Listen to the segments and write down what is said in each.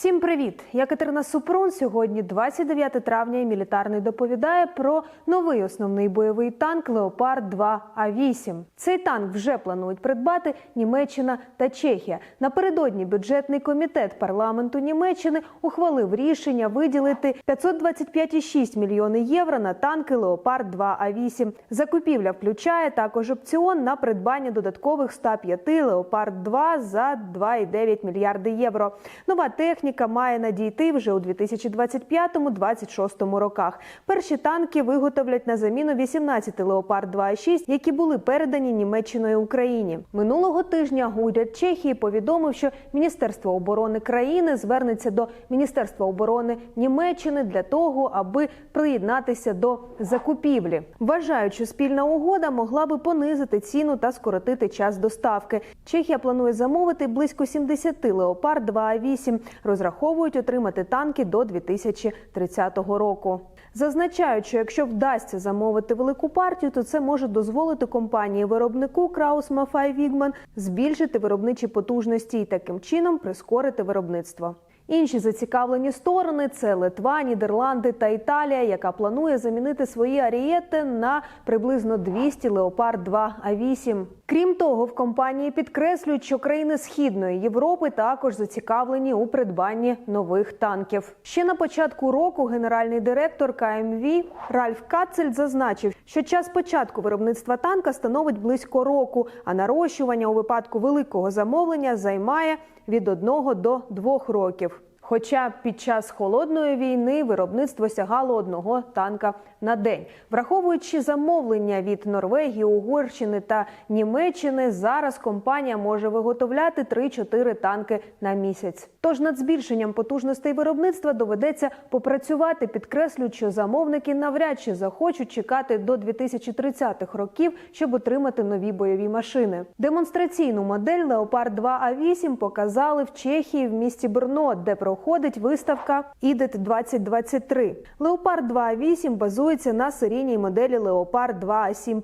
Всім привіт! Я Катерина Супрун. Сьогодні 29 травня. і Мілітарний доповідає про новий основний бойовий танк Леопард 2 А 8 Цей танк вже планують придбати Німеччина та Чехія. Напередодні бюджетний комітет парламенту Німеччини ухвалив рішення виділити 525,6 мільйони євро на танки Леопард 2 А 8 Закупівля включає також опціон на придбання додаткових 105 Леопард 2 за 2,9 мільярди євро. Нова техніка має надійти вже у 2025-2026 роках. Перші танки виготовлять на заміну 18 Леопард 2.6, які були передані Німеччиною Україні. Минулого тижня уряд Чехії повідомив, що Міністерство оборони країни звернеться до Міністерства оборони Німеччини для того, аби приєднатися до закупівлі. Вважають, що спільна угода могла би понизити ціну та скоротити час доставки. Чехія планує замовити близько 70 Леопард 2А8. Розраховують отримати танки до 2030 року. Зазначають, що якщо вдасться замовити велику партію, то це може дозволити компанії виробнику Краус Мафай Вігман збільшити виробничі потужності і таким чином прискорити виробництво. Інші зацікавлені сторони це Литва, Нідерланди та Італія, яка планує замінити свої арієти на приблизно 200 Леопард 2 А8. Крім того, в компанії підкреслюють, що країни Східної Європи також зацікавлені у придбанні нових танків. Ще на початку року генеральний директор КМВ Ральф Кацель зазначив, що час початку виробництва танка становить близько року, а нарощування у випадку великого замовлення займає від одного до двох років. Хоча під час холодної війни виробництво сягало одного танка на день, враховуючи замовлення від Норвегії, Угорщини та Німеччини, зараз компанія може виготовляти 3-4 танки на місяць. Тож над збільшенням потужностей виробництва доведеться попрацювати, підкреслюють, що замовники навряд чи захочуть чекати до 2030-х років, щоб отримати нові бойові машини. Демонстраційну модель Леопард 2 А 8 показали в Чехії в місті Брно, де проходить виставка ідет 2023 Леопард 2 А 8 базується на серійній моделі Леопард 2 А 7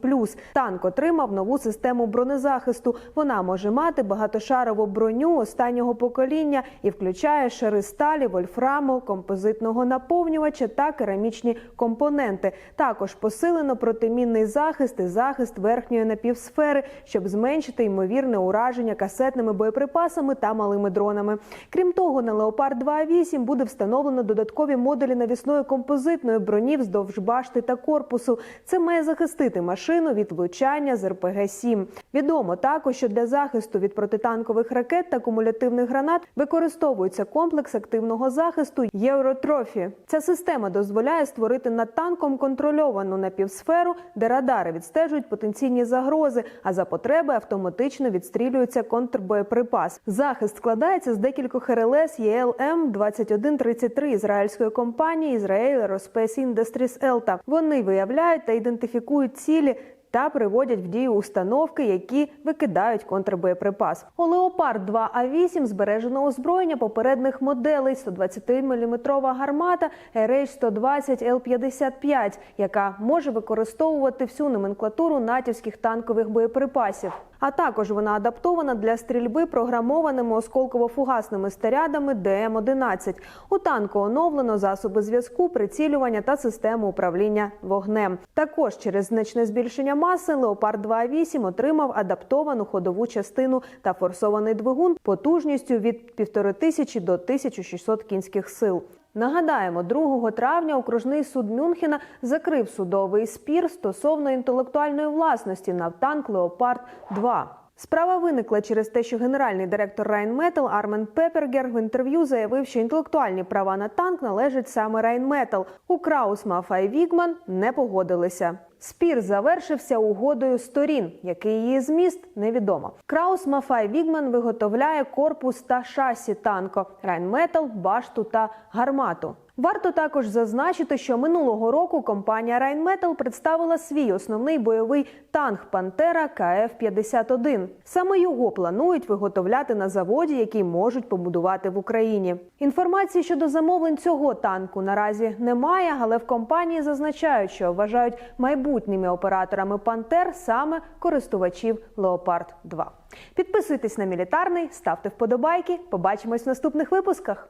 Танк отримав нову систему бронезахисту. Вона може мати багатошарову броню останнього покоління і включає шари сталі, вольфраму, композитного наповнювача та керамічні компоненти. Також посилено протимінний захист і захист верхньої напівсфери, щоб зменшити ймовірне ураження касетними боєприпасами та малими дронами. Крім того, на Леопард 2А8 буде встановлено додаткові модулі навісної композитної броні вздовж башти та корпусу. Це має захистити машину від влучання з РПГ-7. Відомо також, що для захисту від протитанкових ракет та кумулятивних гранат використовується комплекс активного захисту Євротрофі. Ця система дозволяє створити над танком контрольовану напівсферу, де радари відстежують потенційні загрози, а за потреби автоматично відстрілюється контрбоєприпас. Захист складається з декількох РЛС ЄЛМ 2133 ізраїльської компанії Ізраїль Aerospace Industries Елта. Вони виявляють та ідентифікують цілі. Та приводять в дію установки, які викидають контрбоєприпас. У Леопард 2 А 8 збережено озброєння попередних моделей 120-мм гармата RH-120 Л-55, яка може використовувати всю номенклатуру натівських танкових боєприпасів. А також вона адаптована для стрільби програмованими осколково-фугасними снарядами ДМ-11. У танку оновлено засоби зв'язку, прицілювання та систему управління вогнем. Також через значне збільшення маси Леопард 2.8 отримав адаптовану ходову частину та форсований двигун потужністю від 1500 до 1600 кінських сил. Нагадаємо, 2 травня окружний суд Мюнхена закрив судовий спір стосовно інтелектуальної власності на танк Леопард 2 Справа виникла через те, що генеральний директор Райнметал Армен Пепергер в інтерв'ю заявив, що інтелектуальні права на танк належать саме Райнметал. У Краус Мафа і Вігман не погодилися. Спір завершився угодою сторін, який її зміст невідомо. Краус Мафай Вігман виготовляє корпус та шасі танко, Райнметал, башту та гармату. Варто також зазначити, що минулого року компанія Rheinmetall представила свій основний бойовий танк Пантера КФ-51. Саме його планують виготовляти на заводі, який можуть побудувати в Україні. Інформації щодо замовлень цього танку наразі немає, але в компанії зазначають, що вважають майбутніми операторами Пантер саме користувачів Леопард 2 Підписуйтесь на мілітарний, ставте вподобайки. Побачимось в наступних випусках.